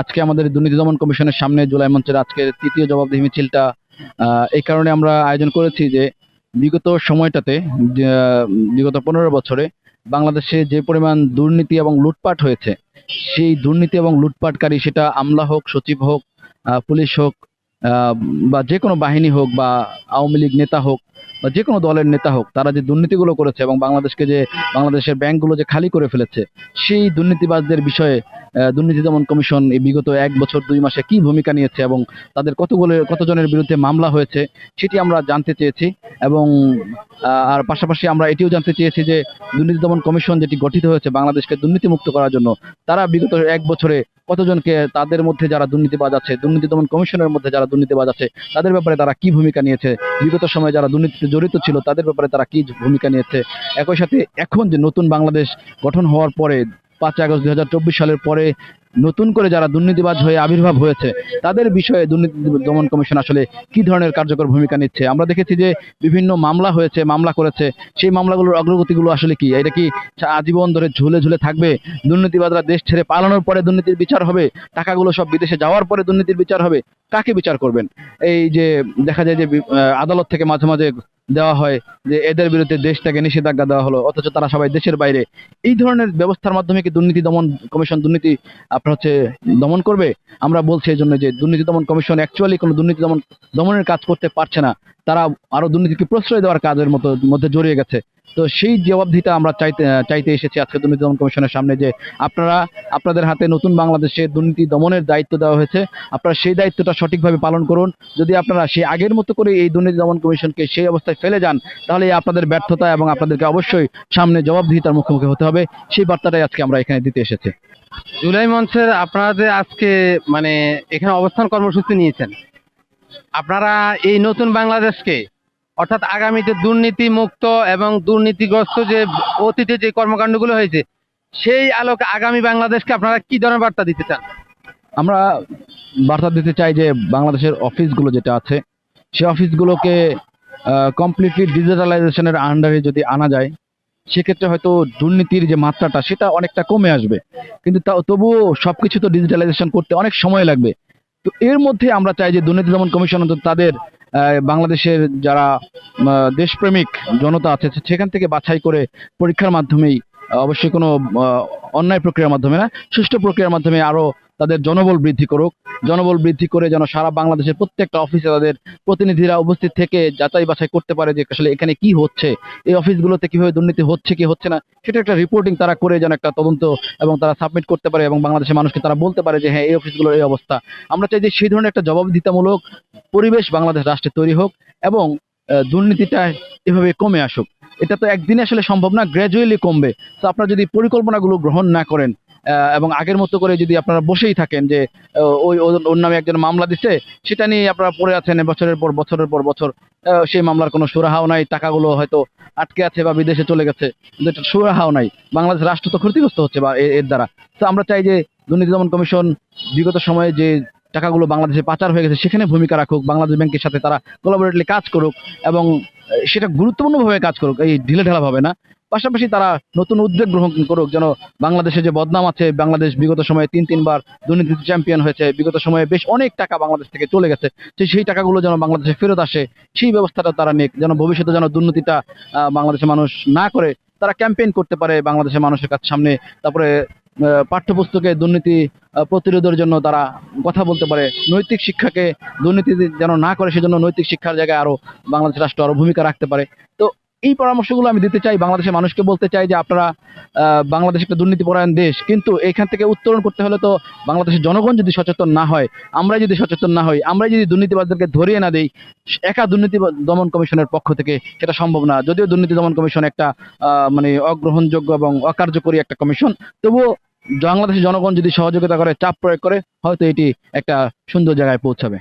আজকে আমাদের দুর্নীতি দমন কমিশনের সামনে জুলাই মঞ্চের আজকের তৃতীয় জবাবদিহি মিছিলটা এই কারণে আমরা আয়োজন করেছি যে বিগত সময়টাতে বিগত পনেরো বছরে বাংলাদেশে যে পরিমাণ দুর্নীতি এবং লুটপাট হয়েছে, সেই দুর্নীতি এবং লুটপাটকারী সেটা আমলা হোক, সচিব হোক পুলিশ হোক বা যে কোনো বাহিনী হোক বা আওয়ামী লীগ নেতা হোক বা যে কোনো দলের নেতা হোক, তারা যে দুর্নীতিগুলো করেছে এবং বাংলাদেশকে যে, বাংলাদেশের ব্যাংকগুলো যে খালি করে ফেলেছে, সেই দুর্নীতিবাজদের বিষয়ে দুর্নীতি দমন কমিশন এই বিগত এক বছর, দুই মাসে কি ভূমিকা নিয়েছে এবং তাদের কতগুলো কতজনের বিরুদ্ধে মামলা হয়েছে, সেটি আমরা জানতে চেয়েছি এবং আর পাশাপাশি আমরা এটিও জানতে চেয়েছি যে দুর্নীতি দমন কমিশন যেটি গঠিত হয়েছে বাংলাদেশকে দুর্নীতিমুক্ত করার জন্য, তারা বিগত এক বছরে কতজনকে তাদের মধ্যে যারা দুর্নীতিবাজ আছে, দুর্নীতি দমন কমিশনের মধ্যে যারা দুর্নীতিবাজ আছে, তাদের ব্যাপারে তারা কি ভূমিকা নিয়েছে? বিগত সময়ে যারা দুর্নীতিতে জড়িত ছিল, তাদের ব্যাপারে তারা কি ভূমিকা নিয়েছে? একই সাথে এখন যে নতুন বাংলাদেশ গঠন হওয়ার পরে পাঁচ আগস্ট দু হাজার চব্বিশ সালের পরে নতুন করে যারা দুর্নীতিবাজ হয়ে আবির্ভাব হয়েছে, তাদের বিষয়ে দুর্নীতি দমন কমিশন আসলে কি ধরনের কার্যকর ভূমিকা নিচ্ছে? আমরা দেখেছি যে বিভিন্ন মামলা হয়েছে, মামলা করেছে। সেই মামলাগুলোর অগ্রগতিগুলো আসলে কি? এটা কি আজীবন ধরে ঝুলে ঝুলে থাকবে? দুর্নীতিবাদরা দেশ ছেড়ে পালানোর পরে দুর্নীতির বিচার হবে? টাকাগুলো সব বিদেশে যাওয়ার পরে দুর্নীতির বিচার হবে? কাকে বিচার করবেন? এই যে দেখা যায় যে আদালত থেকে মাঝে মাঝে দেওয়া হয় যে এদের বিরুদ্ধে দেশ থেকে নিষেধাজ্ঞা দেওয়া হলো, অথচ তারা সবাই দেশের বাইরে। এই ধরনের ব্যবস্থার মাধ্যমে কি দুর্নীতি দমন কমিশন দুর্নীতি আপনার হচ্ছে দমন করবে? আমরা বলছি এই জন্য যে দুর্নীতি দমন কমিশন অ্যাকচুয়ালি কোনো দুর্নীতি দমন, দমনের কাজ করতে পারছে না। তারা আরও দুর্নীতিকে প্রশ্রয় দেওয়ার কাজের মতো, মধ্যে জড়িয়ে গেছে। তো সেই জবাবদিহিটা আমরা চাইতে চাইতে এসেছি আজকে দুর্নীতি দমন কমিশনের সামনে যে আপনারা, আপনাদের হাতে নতুন বাংলাদেশে দুর্নীতি দমনের দায়িত্ব দেওয়া হয়েছে। আপনারা সেই দায়িত্বটা সঠিকভাবে পালন করুন। যদি আপনারা সেই আগের মতো করে এই দুর্নীতি দমন কমিশনকে সেই অবস্থায় ফেলে যান তাহলে আপনাদের ব্যর্থতা এবং আপনাদেরকে অবশ্যই সামনে জবাবদিহিতার মুখোমুখি হতে হবে। সেই বার্তাটাই আজকে আমরা এখানে দিতে এসেছি। জুলাই মঞ্চের আপনারা যে আজকে মানে এখানে অবস্থান কর্মসূচি নিয়েছেন আপনারা এই নতুন বাংলাদেশকে অর্থাৎ আগামীতে দুর্নীতি মুক্ত এবং দুর্নীতিগ্রস্ত যে অতীতে যে কর্মকাণ্ডগুলো হয়েছে সেই আলোকে আগামী বাংলাদেশকে আপনারা কি ধরনের বার্তা দিতে চান? আমরা বার্তা দিতে চাই যে বাংলাদেশের অফিসগুলো যেটা আছে সেই অফিসগুলোকে কমপ্লিটলি ডিজিটালাইজেশনের আন্ডারে যদি আনা যায়, সেক্ষেত্রে হয়তো দুর্নীতির যে মাত্রাটা, সেটা অনেকটা কমে আসবে। কিন্তু তা তবুও সবকিছু তো ডিজিটালাইজেশন করতে অনেক সময় লাগবে। তো এর মধ্যে আমরা চাই যে দুর্নীতি দমন কমিশন অন্তত তাদের বাংলাদেশের যারা দেশপ্রেমিক জনতা আছে সেখান থেকে বাছাই করে পরীক্ষার মাধ্যমেই, অবশ্যই কোনো অন্যায় প্রক্রিয়ার মাধ্যমে না, সুষ্ঠু প্রক্রিয়ার মাধ্যমে আরও তাদের জনবল বৃদ্ধি করুক। জনবল বৃদ্ধি করে যেন সারা বাংলাদেশের প্রত্যেকটা অফিসে তাদের প্রতিনিধিরা উপস্থিত থেকে যাচাই বাছাই করতে পারে যে আসলে এখানে কি হচ্ছে, এই অফিসগুলোতে কীভাবে দুর্নীতি হচ্ছে কি হচ্ছে না, সেটা একটা রিপোর্টিং তারা করে যেন একটা তদন্ত এবং তারা সাবমিট করতে পারে এবং বাংলাদেশের মানুষকে তারা বলতে পারে যে হ্যাঁ এই অফিসগুলোর এই অবস্থা। আমরা চাই যে সেই ধরনের একটা জবাবদিহিতামূলক পরিবেশ বাংলাদেশ রাষ্ট্রে তৈরি হোক এবং দুর্নীতিটা এভাবে কমে আসুক। এটা তো একদিনে আসলে সম্ভব না গ্র্যাজুয়ালি কমবে। তো আপনারা যদি পরিকল্পনাগুলো গ্রহণ না করেন এবং আগের মতো করে যদি আপনারা বসেই থাকেন যে ওই ওর নামে একজন মামলা দিচ্ছে সেটা নিয়ে আপনারা পড়ে আছেন বছরের পর বছরের পর বছর সেই মামলার কোনো সুরাহাও নাই, টাকাগুলো হয়তো আটকে আছে বা বিদেশে চলে গেছে, কিন্তু এটা সুরাহাও নাই। বাংলাদেশ রাষ্ট্র তো ক্ষতিগ্রস্ত হচ্ছে বা এর দ্বারা। তো আমরা চাই যে দুর্নীতি দমন কমিশন বিগত সময়ে যে টাকাগুলো বাংলাদেশে পাচার হয়ে গেছে, সেখানে ভূমিকা রাখুক, বাংলাদেশ ব্যাংকের সাথে তারা কোলাবোরেটলি কাজ করুক এবং সেটা গুরুত্বপূর্ণভাবে কাজ করুক, এই ঢিলে ঢালা ভাবে না। পাশাপাশি তারা নতুন উদ্যোগ গ্রহণ করুক, যেন বাংলাদেশে যে বদনাম আছে, বাংলাদেশ বিগত সময়ে তিন, তিনবার দুর্নীতি চ্যাম্পিয়ন হয়েছে, বিগত সময়ে বেশ অনেক টাকা বাংলাদেশ থেকে চলে গেছে সেই টাকাগুলো যেন বাংলাদেশে ফেরত আসে, সেই ব্যবস্থাটা তারা নিক, যেন ভবিষ্যতে যেন দুর্নীতিটা বাংলাদেশের মানুষ না করে, তারা ক্যাম্পেইন করতে পারে বাংলাদেশের মানুষের কাছে সামনে, তারপরে পাঠ্যপুস্তকে দুর্নীতি প্রতিরোধের জন্য তারা কথা বলতে পারে, নৈতিক শিক্ষাকে দুর্নীতি যেন না করে, সেজন্য নৈতিক শিক্ষার জায়গায় আরও বাংলাদেশ রাষ্ট্র আরও ভূমিকা রাখতে পারে, তো এই পরামর্শগুলো আমি দিতে চাই, বাংলাদেশের মানুষকে বলতে চাই যে আপনারা বাংলাদেশ একটা দুর্নীতিপরায়ণ দেশ। কিন্তু এখান থেকে উত্তরণ করতে হলে তো বাংলাদেশের জনগণ যদি সচেতন না হয় আমরা যদি সচেতন না হই আমরা যদি দুর্নীতিবাদদেরকে ধরিয়ে না দেই, একা দুর্নীতি দমন কমিশনের পক্ষ থেকে সেটা সম্ভব না। যদিও দুর্নীতি দমন কমিশন একটা মানে অগ্রহণযোগ্য এবং অকার্যকরী একটা কমিশন, তবুও বাংলাদেশের জনগণ যদি সহযোগিতা করে, চাপ প্রয়োগ করে, হয়তো এটি একটা সুন্দর জায়গায় পৌঁছাবে।